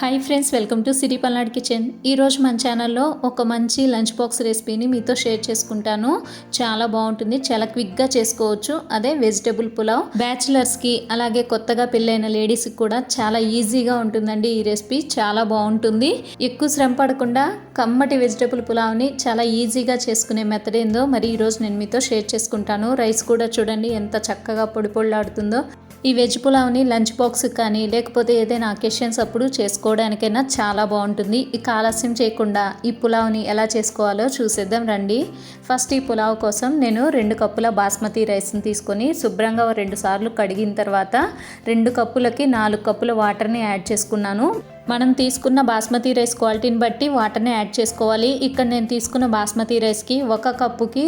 Hi friends welcome to Siri Palnad kitchen ఈరోజు మన ఛానల్లో ఒక మంచి లంచ్ బాక్స్ రెసిపీని మీతో షేర్ చేసుకుంటాను. చాలా బాగుంటుంది చాలా క్విక్గా చేసుకోవచ్చు. అదే వెజిటేబుల్ పులావ్. బ్యాచిలర్స్కి అలాగే కొత్తగా పెళ్ళైన లేడీస్కి కూడా చాలా ఈజీగా ఉంటుందండి ఈ రెసిపీ చాలా బాగుంటుంది. ఎక్కువ శ్రమ పడకుండా కమ్మటి వెజిటేబుల్ పులావ్ని చాలా ఈజీగా చేసుకునే మెథడ్ ఏందో మరి ఈరోజు నేను మీతో షేర్ చేసుకుంటాను. రైస్ కూడా చూడండి ఎంత చక్కగా పొడి పొడిలాడుతుందో ఈ వెజ్ పులావ్ని లంచ్ బాక్స్ కానీ లేకపోతే ఏదైనా అకేషన్స్ అప్పుడు చేసుకోవడానికైనా చాలా బాగుంటుంది. ఇక ఆలస్యం చేయకుండా ఈ పులావ్ని ఎలా చేసుకోవాలో చూసేద్దాం రండి. ఫస్ట్ ఈ పులావ్ కోసం నేను రెండు కప్పుల బాస్మతి రైస్ని తీసుకొని శుభ్రంగా రెండు సార్లు కడిగిన తర్వాత రెండు కప్పులకి నాలుగు కప్పుల వాటర్ని యాడ్ చేసుకున్నాను. మనం తీసుకున్న బాస్మతి రైస్ క్వాలిటీని బట్టి వాటర్ని యాడ్ చేసుకోవాలి. ఇక్కడ నేను తీసుకున్న బాస్మతి రైస్కి ఒక కప్పుకి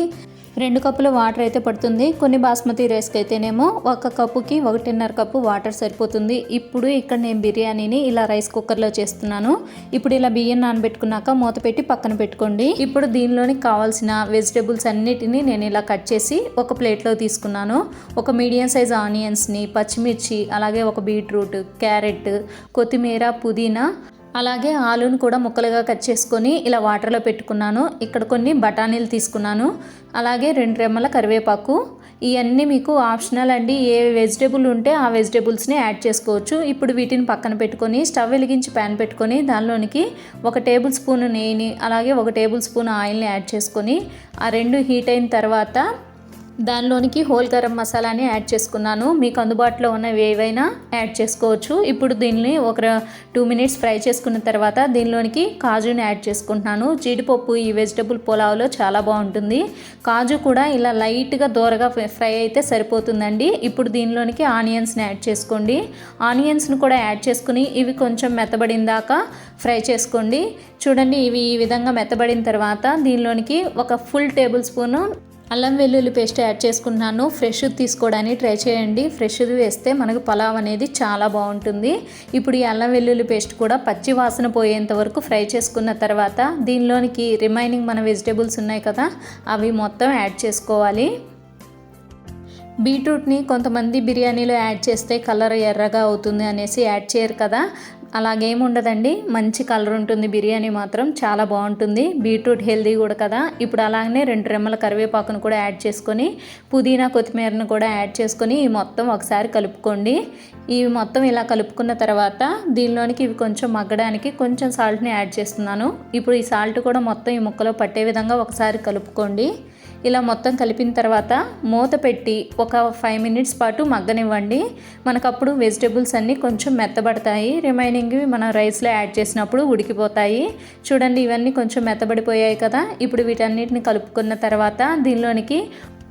రెండు కప్పుల వాటర్ అయితే పడుతుంది. కొన్ని బాస్మతి రైస్కి అయితేనేమో ఒక కప్పుకి ఒకటిన్నర కప్పు వాటర్ సరిపోతుంది. ఇప్పుడు ఇక్కడ నేను బిర్యానీని ఇలా రైస్ కుక్కర్లో చేస్తున్నాను. ఇప్పుడు ఇలా బియ్యం నానబెట్టుకున్నాక మూత పెట్టి పక్కన పెట్టుకోండి. ఇప్పుడు దీనిలోని కావాల్సిన వెజిటేబుల్స్ అన్నిటినీ నేను ఇలా కట్ చేసి ఒక ప్లేట్లో తీసుకున్నాను. ఒక మీడియం సైజ్ ఆనియన్స్ని పచ్చిమిర్చి అలాగే ఒక బీట్రూట్ క్యారెట్ కొత్తిమీర పుదీనా అలాగే ఆలును కూడా ముక్కలుగా కట్ చేసుకొని ఇలా వాటర్లో పెట్టుకున్నాను. ఇక్కడ కొన్ని బఠానీలు తీసుకున్నాను. అలాగే రెండు రెమ్మల కరివేపాకు. ఇవన్నీ మీకు ఆప్షనల్ అండి. ఏ వెజిటేబుల్ ఉంటే ఆ వెజిటేబుల్స్ని యాడ్ చేసుకోవచ్చు. ఇప్పుడు వీటిని పక్కన పెట్టుకొని స్టవ్ వెలిగించి ప్యాన్ పెట్టుకొని దానిలోనికి ఒక టేబుల్ స్పూన్ నెయ్యిని అలాగే ఒక టేబుల్ స్పూన్ ఆయిల్ని యాడ్ చేసుకొని ఆ రెండు హీట్ అయిన తర్వాత దానిలోనికి హోల్ గరం మసాలాని యాడ్ చేసుకున్నాను. మీకు అందుబాటులో ఉన్నవి ఏవైనా యాడ్ చేసుకోవచ్చు. ఇప్పుడు దీన్ని ఒక టూ మినిట్స్ ఫ్రై చేసుకున్న తర్వాత దీనిలోనికి కాజుని యాడ్ చేసుకుంటున్నాను. జీడిపప్పు ఈ వెజిటబుల్ పులావ్లో చాలా బాగుంటుంది. కాజు కూడా ఇలా లైట్గా దూరగా ఫ్రై అయితే సరిపోతుందండి. ఇప్పుడు దీనిలోనికి ఆనియన్స్ని యాడ్ చేసుకోండి. ఆనియన్స్ని కూడా యాడ్ చేసుకుని ఇవి కొంచెం మెత్తబడిన దాకా ఫ్రై చేసుకోండి. చూడండి ఇవి ఈ విధంగా మెత్తబడిన తర్వాత దీనిలోనికి ఒక ఫుల్ టేబుల్ స్పూను అల్లం వెల్లుల్లి పేస్ట్ యాడ్ చేసుకున్నాను. ఫ్రెష్ తీసుకోవడానికి ట్రై చేయండి. ఫ్రెష్ది వేస్తే మనకు పలావ్ అనేది చాలా బాగుంటుంది. ఇప్పుడు ఈ అల్లం వెల్లుల్లి పేస్ట్ కూడా పచ్చి వాసన పోయేంత వరకు ఫ్రై చేసుకున్న తర్వాత దీనిలోనికి రిమైనింగ్ మన వెజిటేబుల్స్ ఉన్నాయి కదా అవి మొత్తం యాడ్ చేసుకోవాలి. బీట్రూట్ని కొంతమంది బిర్యానీలో యాడ్ చేస్తే కలర్ ఎర్రగా అవుతుంది అనేసి యాడ్ చేయరు కదా. అలాగేముండదండి. మంచి కలర్ ఉంటుంది. బిర్యానీ మాత్రం చాలా బాగుంటుంది. బీట్రూట్ హెల్దీ కూడా కదా. ఇప్పుడు అలాగనే రెండు రెమ్మల కరివేపాకును కూడా యాడ్ చేసుకొని పుదీనా కొత్తిమీరను కూడా యాడ్ చేసుకొని ఈ మొత్తం ఒకసారి కలుపుకోండి. ఇవి మొత్తం ఇలా కలుపుకున్న తర్వాత దీనిలోనికి ఇవి కొంచెం మగ్గడానికి కొంచెం సాల్ట్ని యాడ్ చేస్తున్నాను. ఇప్పుడు ఈ సాల్ట్ కూడా మొత్తం ఈ ముక్కలో పట్టే విధంగా ఒకసారి కలుపుకోండి. ఇలా మొత్తం కలిపిన తర్వాత మూత పెట్టి ఒక ఫైవ్ మినిట్స్ పాటు మగ్గనివ్వండి. మనకప్పుడు వెజిటేబుల్స్ అన్నీ కొంచెం మెత్తబడతాయి. రిమైనింగ్ మనం రైస్లో యాడ్ చేసినప్పుడు ఉడికిపోతాయి. చూడండి ఇవన్నీ కొంచెం మెత్తబడిపోయాయి కదా. ఇప్పుడు వీటన్నిటిని కలుపుకున్న తర్వాత దీనిలోనికి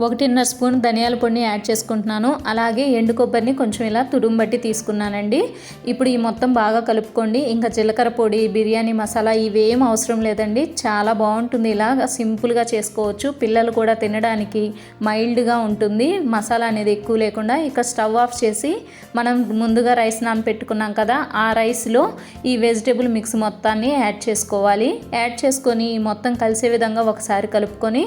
ఒకటిన్నర స్పూన్ ధనియాల పొడిని యాడ్ చేసుకుంటున్నాను. అలాగే ఎండు కొబ్బరిని కొంచెం ఇలా తుడుంబట్టి తీసుకున్నానండి. ఇప్పుడు ఈ మొత్తం బాగా కలుపుకోండి. ఇంకా జీలకర్ర పొడి బిర్యానీ మసాలా ఇవేం అవసరం లేదండి. చాలా బాగుంటుంది. ఇలా సింపుల్గా చేసుకోవచ్చు. పిల్లలు కూడా తినడానికి మైల్డ్గా ఉంటుంది. మసాలా అనేది ఎక్కువ లేకుండా ఇక స్టవ్ ఆఫ్ చేసి మనం ముందుగా రైస్ నానపెట్టుకున్నాం కదా ఆ రైస్లో ఈ వెజిటేబుల్ మిక్స్ మొత్తాన్ని యాడ్ చేసుకోవాలి. యాడ్ చేసుకొని మొత్తం కలిసే విధంగా ఒకసారి కలుపుకొని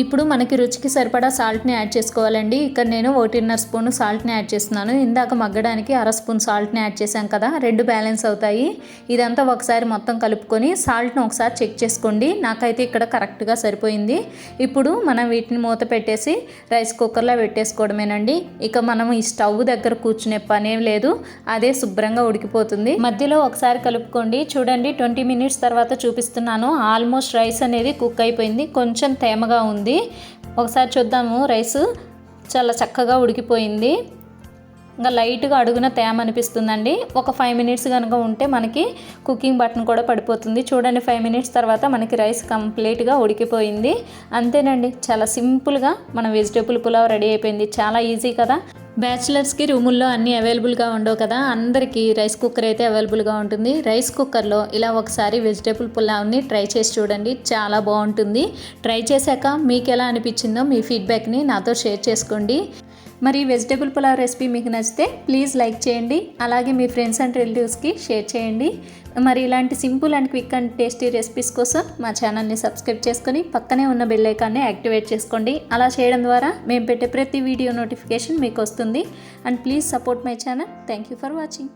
ఇప్పుడు మనకి రుచికి సరిపడా సాల్ట్ని యాడ్ చేసుకోవాలండి. ఇక్కడ నేను ఒకటిన్నర స్పూన్ సాల్ట్ని యాడ్ చేస్తున్నాను. ఇందాక మగ్గడానికి అర స్పూన్ సాల్ట్ని యాడ్ చేశాం కదా రెండు బ్యాలెన్స్ అవుతాయి. ఇదంతా ఒకసారి మొత్తం కలుపుకొని సాల్ట్ని ఒకసారి చెక్ చేసుకోండి. నాకైతే ఇక్కడ కరెక్ట్గా సరిపోయింది. ఇప్పుడు మనం వీటిని మూత పెట్టేసి రైస్ కుక్కర్లో పెట్టేసుకోవడమేనండి. ఇక మనం ఈ స్టవ్ దగ్గర కూర్చునే పనేం లేదు. అదే శుభ్రంగా ఉడికిపోతుంది. మధ్యలో ఒకసారి కలుపుకోండి. చూడండి ట్వంటీ మినిట్స్ తర్వాత చూపిస్తున్నాను. ఆల్మోస్ట్ రైస్ అనేది కుక్ అయిపోయింది. కొంచెం తేమగా ఉంది. ఉంది ఒకసారి చూద్దాము. రైస్ చాలా చక్కగా ఉడికిపోయింది. ఇంకా లైట్గా అడుగున తేమ అనిపిస్తుందండి. ఒక ఫైవ్ మినిట్స్ కనుక ఉంటే మనకి కుకింగ్ బటన్ కూడా పడిపోతుంది. చూడండి ఫైవ్ మినిట్స్ తర్వాత మనకి రైస్ కంప్లీట్గా ఉడికిపోయింది. అంతేనండి. చాలా సింపుల్గా మన వెజిటేబుల్ పులావ్ రెడీ అయిపోయింది. చాలా ఈజీ కదా. బ్యాచిలర్స్కి రూముల్లో అన్నీ అవైలబుల్గా ఉండవు కదా అందరికీ రైస్ కుక్కర్ అయితే అవైలబుల్గా ఉంటుంది. రైస్ కుక్కర్లో ఇలా ఒకసారి వెజిటేబుల్ పులావ్ని ట్రై చేసి చూడండి చాలా బాగుంటుంది. ట్రై చేశాక మీకు ఎలా అనిపించిందో మీ ఫీడ్బ్యాక్ని నాతో షేర్ చేసుకోండి. మరి వెజిటేబుల్ పులావ్ రెసిపీ మీకు నచ్చితే ప్లీజ్ లైక్ చేయండి. అలాగే మీ ఫ్రెండ్స్ అండ్ రిలేటివ్స్కి షేర్ చేయండి. మరి ఇలాంటి simple and quick and tasty recipes కోసం మా ఛానల్ని సబ్స్క్రైబ్ చేసుకొని పక్కనే ఉన్న బెల్ ఐకాన్ని యాక్టివేట్ చేసుకోండి. అలా చేయడం ద్వారా మేము పెట్టే ప్రతి వీడియో నోటిఫికేషన్ మీకు వస్తుంది. And please support my channel. Thank you for watching.